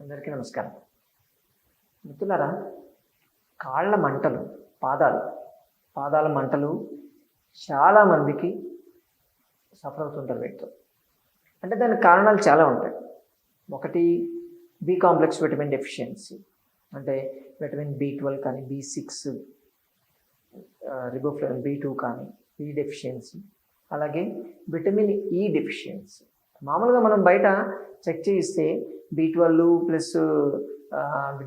అందరికీ నమస్కారం. మిత్రులారా కాళ్ళ మంటలు పాదాలు. పాదాల మంటలు చాలామందికి సఫర్ అవుతుంటారు వీటితో. అంటే దానికి కారణాలు చాలా ఉంటాయి. ఒకటి బి కాంప్లెక్స్ విటమిన్ డెఫిషియన్సీ అంటే విటమిన్ బి ట్వెల్వ్ కానీ B six riboflavin B two కానీ ఈ డెఫిషియన్సీ అలాగే విటమిన్ ఈ డెఫిషియన్సీ మామూలుగా మనం బయట చెక్ చేయిస్తే బి ట్వెల్వ్ ప్లస్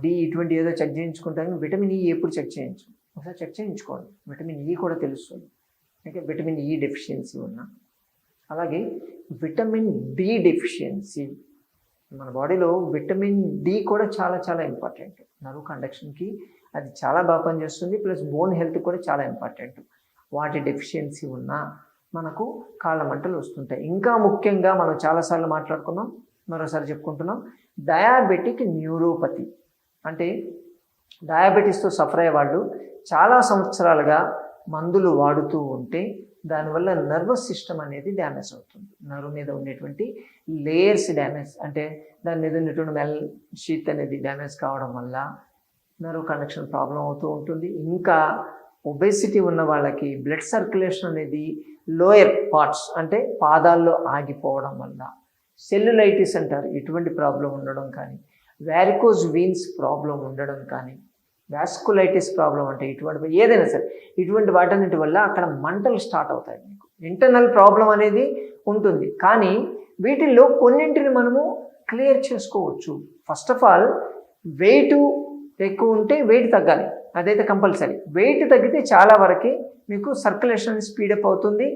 డి ఇటువంటి ఏదో చెక్ చేయించుకుంటాను విటమిన్ ఈ ఎప్పుడు చెక్ చేయించు. ఒకసారి చెక్ చేయించుకోండి. విటమిన్ ఈ కూడా తెలుస్తుంది. అంటే విటమిన్ ఈ డెఫిషియన్సీ ఉన్న. అలాగే విటమిన్ డి డెఫిషియన్సీ. మన బాడీలో విటమిన్ డి కూడా చాలా చాలా ఇంపార్టెంట్. నరువు కండక్షన్కి అది చాలా బాగా పనిచేస్తుంది. ప్లస్ బోన్ హెల్త్ కూడా చాలా ఇంపార్టెంట్. వాటి డెఫిషియన్సీ ఉన్నా మనకు కాళ్ళ మంటలు వస్తుంటాయి. ఇంకా ముఖ్యంగా మనం చాలాసార్లు మాట్లాడుకున్నాం. మరోసారి చెప్పుకుంటున్నాం. డయాబెటిక్ న్యూరోపతి అంటే డయాబెటీస్తో సఫర్ అయ్యే వాళ్ళు చాలా సంవత్సరాలుగా మందులు వాడుతూ ఉంటే దానివల్ల నర్వస్ సిస్టమ్ అనేది డ్యామేజ్ అవుతుంది. నర్వ్ మీద ఉండేటువంటి లేయర్స్ డ్యామేజ్ అంటే దాని మీద ఉన్నటువంటి మెల్ షీత్ అనేది డ్యామేజ్ కావడం వల్ల నర్వ్ కండక్షన్ ప్రాబ్లం అవుతూ ఉంటుంది. ఇంకా ఒబేసిటీ ఉన్న వాళ్ళకి బ్లడ్ సర్క్యులేషన్ అనేది లోయర్ పార్ట్స్ అంటే పాదాల్లో ఆగిపోవడం వల్ల సెల్యులైటిస్ అంటారు. ఇటువంటి ప్రాబ్లం ఉండడం కానీ వ్యారికోజ్ వీన్స్ ప్రాబ్లం ఉండడం కానీ వ్యాస్కులైటిస్ ప్రాబ్లం అంటే ఇటువంటి ఏదైనా సరే ఇటువంటి వాటన్నిటి వల్ల అక్కడ మంటలు స్టార్ట్ అవుతాయి మీకు. ఇంటర్నల్ ప్రాబ్లం అనేది ఉంటుంది. కానీ వీటిల్లో కొన్నింటిని మనము క్లియర్ చేసుకోవచ్చు. ఫస్ట్ ఆఫ్ ఆల్ వెయిట్ ఎక్కువ ఉంటే వెయిట్ తగ్గాలి. అదైతే కంపల్సరీ. వెయిట్ తగ్గితే చాలా వరకు మీకు సర్క్యులేషన్ స్పీడప్ అవుతుంది.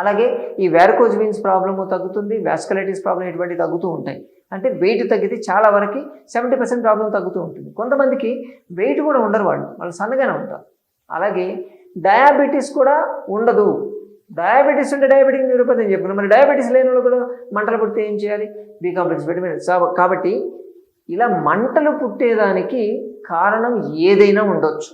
అలాగే ఈ వ్యారకోజ్ వీన్స్ ప్రాబ్లము తగ్గుతుంది వ్యాస్కలైటిస్ ప్రాబ్లం ఇటువంటి తగ్గుతూ ఉంటాయి. అంటే వెయిట్ తగ్గితే చాలా వరకు సెవెంటీ పర్సెంట్ ప్రాబ్లం తగ్గుతూ ఉంటుంది. కొంతమందికి వెయిట్ కూడా ఉండరు వాళ్ళు వాళ్ళు సన్నగానే ఉంటారు. అలాగే డయాబెటీస్ కూడా ఉండదు. డయాబెటీస్ ఉంటే డయాబెటిక్ న్యూరోపతి అని చెప్పిన. మరి డయాబెటీస్ లేని వాళ్ళు కూడా మంటలు పుడితే ఏం చేయాలి? బి కాంప్లెక్స్ విటమిన్ కాబట్టి ఇలా మంటలు పుట్టేదానికి కారణం ఏదైనా ఉండొచ్చు.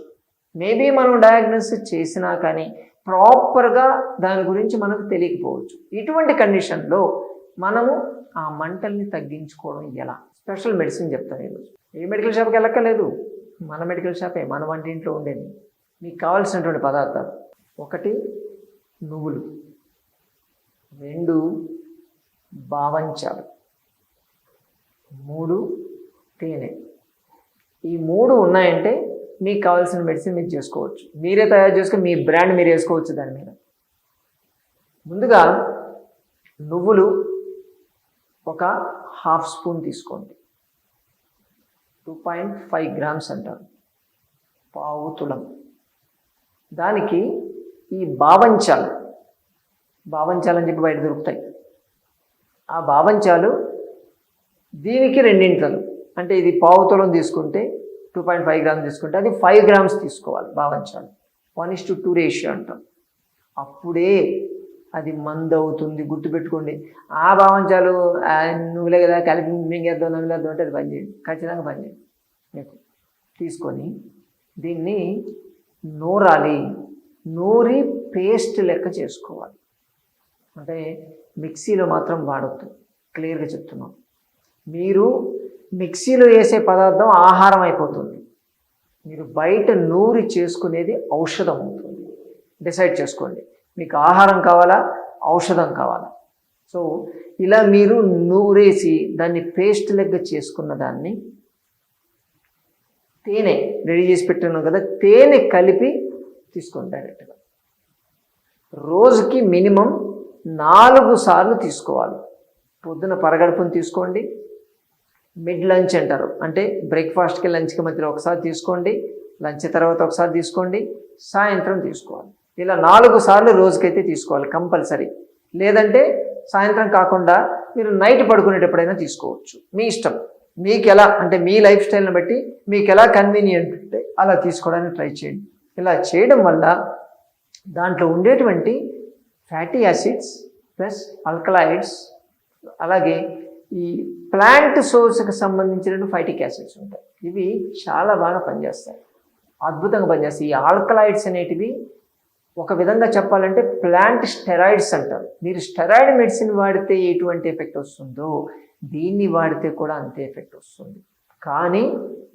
మేబీ మనం డయాగ్నోసిస్ చేసినా కానీ ప్రాపర్గా దాని గురించి మనకు తెలియకపోవచ్చు. ఇటువంటి కండిషన్లో మనము ఆ మంటల్ని తగ్గించుకోవడం ఎలా? స్పెషల్ మెడిసిన్ చెప్తాను ఈరోజు. ఏ మెడికల్ షాప్కి వెళ్ళక్కర్లేదు. మన మెడికల్ షాపే మన వంటింట్లో ఉండేది. మీకు కావాల్సినటువంటి పదార్థాలు. ఒకటి నువ్వులు. రెండు భావంచాలు మూడు తేనె. ఈ మూడు ఉన్నాయంటే మీకు కావాల్సిన మెడిసిన్ మీరు చేసుకోవచ్చు. మీరే తయారు చేసుకుని మీ బ్రాండ్ మీరు వేసుకోవచ్చు దాని మీద. ముందుగా నువ్వులు ఒక హాఫ్ స్పూన్ తీసుకోండి. టూ పాయింట్ ఫైవ్ గ్రామ్స్ అంటారు. పావు తులం. దానికి ఈ బావంచాలు బావంచాలు అని చెప్పి బయట దొరుకుతాయి. ఆ బావంచాలు దీనికి రెండింతలు. అంటే ఇది పావు తులం తీసుకుంటే టూ పాయింట్ ఫైవ్ గ్రామ్స్ తీసుకుంటే అది ఫైవ్ గ్రామ్స్ తీసుకోవాలి బావంచాలు one is to two ratio అంటాం. అప్పుడే అది మంద అవుతుంది. గుర్తుపెట్టుకోండి. ఆ భావించాలు నువ్వులే కదా కలిపి మింగేద్దాం నవ్వులేద్దాం అంటే అది పనిచేయండి ఖచ్చితంగా పనిచేయండి మీకు తీసుకొని దీన్ని నూరాలి. నూరి పేస్ట్ లెక్క చేసుకోవాలి. అంటే మిక్సీలో మాత్రం వాడద్దు. క్లియర్గా చెప్తున్నాం మీరు మిక్సీలో వేసే పదార్థం ఆహారం అయిపోతుంది మీరు బయట నూరి చేసుకునేది ఔషధం అవుతుంది డిసైడ్ చేసుకోండి. మీకు ఆహారం కావాలా? ఔషధం కావాలా? సో ఇలా మీరు నూరేసి దాన్ని పేస్ట్ లెక్క చేసుకున్న దాన్ని తేనె రెడీ చేసి పెట్టున్నాం కదా తేనె కలిపి తీసుకోండి డైరెక్ట్గా. రోజుకి మినిమం నాలుగు సార్లు తీసుకోవాలి. పొద్దున పరగడుపుని తీసుకోండి. మిడ్ లంచ్ అంటారు. అంటే బ్రేక్ఫాస్ట్కి లంచ్కి మధ్యలో ఒకసారి తీసుకోండి లంచ్ తర్వాత ఒకసారి తీసుకోండి సాయంత్రం తీసుకోవాలి. ఇలా నాలుగు సార్లు రోజుకైతే తీసుకోవాలి కంపల్సరీ. లేదంటే సాయంత్రం కాకుండా మీరు నైట్ పడుకునేటప్పుడైనా తీసుకోవచ్చు. మీ ఇష్టం. మీకు ఎలా అంటే మీ లైఫ్ స్టైల్ని బట్టి మీకు ఎలా కన్వీనియంట్ ఉంటే అలా తీసుకోవడానికి ట్రై చేయండి. ఇలా చేయడం వల్ల దాంట్లో ఉండేటువంటి ఫ్యాటీ యాసిడ్స్ ప్లస్ ఆల్కలాయిడ్స్ అలాగే ఈ ప్లాంట్ సోర్స్కి సంబంధించిన ఫైటిక్ యాసిడ్స్ ఉంటాయి. ఇవి చాలా బాగా పనిచేస్తాయి. అద్భుతంగా పనిచేస్తాయి. ఈ ఆల్కలాయిడ్స్ అనేటివి ఒక విధంగా చెప్పాలంటే ప్లాంట్ స్టెరాయిడ్స్ అంటారు. మీరు స్టెరాయిడ్ మెడిసిన్ వాడితే ఎటువంటి ఎఫెక్ట్ వస్తుందో దీన్ని వాడితే కూడా అంతే ఎఫెక్ట్ వస్తుంది. కానీ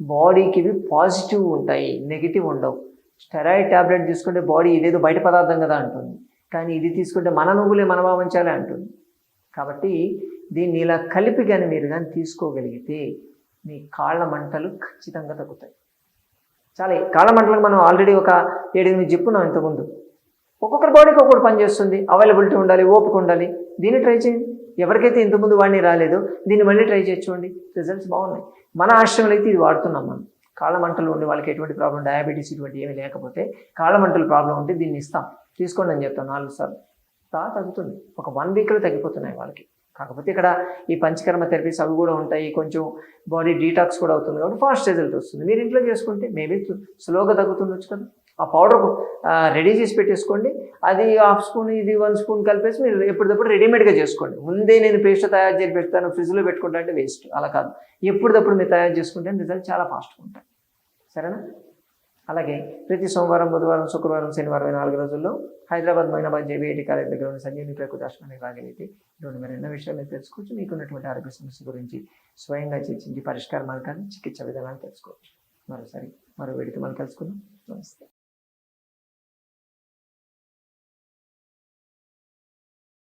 బాడీకి ఇవి పాజిటివ్ ఉంటాయి నెగిటివ్ ఉండవు. స్టెరాయిడ్ టాబ్లెట్ తీసుకుంటే బాడీ ఇదేదో బయట పదార్థం కదా అంటుంది. కానీ ఇది తీసుకుంటే మన నువ్వులే మన భావించాలి అంటుంది. కాబట్టి దీన్ని ఇలా కలిపి కానీ మీరు కానీ తీసుకోగలిగితే మీ కాళ్ళ మంటలు ఖచ్చితంగా తగ్గుతాయి. చాలా కాళ్ళ మంటలకు మనం ఆల్రెడీ ఒక ఏడెనిమిది చెప్పున్నాం ఇంతకుముందు. ఒక్కొక్కరి బాడీకి ఒక్కొక్కటి పనిచేస్తుంది అవైలబిలిటీ ఉండాలి ఓపిక ఉండాలి. దీన్ని ట్రై చేయండి. ఎవరికైతే ఇంతకుముందు వాడిని రాలేదో దీన్ని మళ్ళీ ట్రై చేయొచ్చుకోండి రిజల్ట్స్ బాగున్నాయి. మన ఆశ్రమంలో అయితే ఇది వాడుతున్నాం మనం. కాళ్ళ మంటలు ఉండి వాళ్ళకి ఎటువంటి ప్రాబ్లం డయాబెటీస్ ఇటువంటి ఏమి లేకపోతే కాళ్ళ మంటలు ప్రాబ్లం ఉంటే దీన్ని ఇస్తాం. తీసుకోండి అని చెప్తాం నాలుగు సార్లు. తా తగ్గుతుంది. ఒక వన్ వీక్లో తగ్గిపోతున్నాయి వాళ్ళకి. కాకపోతే ఇక్కడ ఈ పంచకర్మ థెరపీస్ అవి కూడా ఉంటాయి కొంచెం బాడీ డీటాక్స్ కూడా అవుతుంది కాబట్టి ఫాస్ట్ రిజల్ట్ వస్తుంది. మీరు ఇంట్లో చేసుకుంటే మేబీ స్లోగా తగ్గుతుండొచ్చు కదా. ఆ పౌడర్ రెడీ చేసి పెట్టేసుకోండి. అది హాఫ్ స్పూన్ ఇది వన్ స్పూన్ కలిపేసి మీరు ఎప్పటికప్పుడు రెడీమేడ్గా చేసుకోండి. ముందే నేను పేస్ట్ తయారు చేసి పెడతాను ఫ్రిడ్జ్లో పెట్టుకుంటా అంటే వేస్ట్ అలా కాదు. ఎప్పటికప్పుడు మీరు తయారు చేసుకుంటే రిజల్ట్ చాలా ఫాస్ట్గా ఉంటాయి. సరేనా? అలాగే ప్రతి సోమవారం బుధవారం శుక్రవారం శనివారం నాలుగు రోజుల్లో హైదరాబాద్ మైనాబాద్ జేబీఐటి కాలేజ్ దగ్గర ఉన్న సంజీవని ప్రకృతి దర్శనానికి రాగలిగితే ఇటువంటి మరెన్నో విషయాలు మీరు తెలుసుకోవచ్చు. మీకున్నటువంటి ఆరోగ్య సమస్య గురించి స్వయంగా చర్చించి పరిష్కార మార్గాన్ని చికిత్స విధానాన్ని తెలుసుకోవచ్చు. మరోసారి మరో వేడికి మనం కలుసుకుందాం. నమస్తే.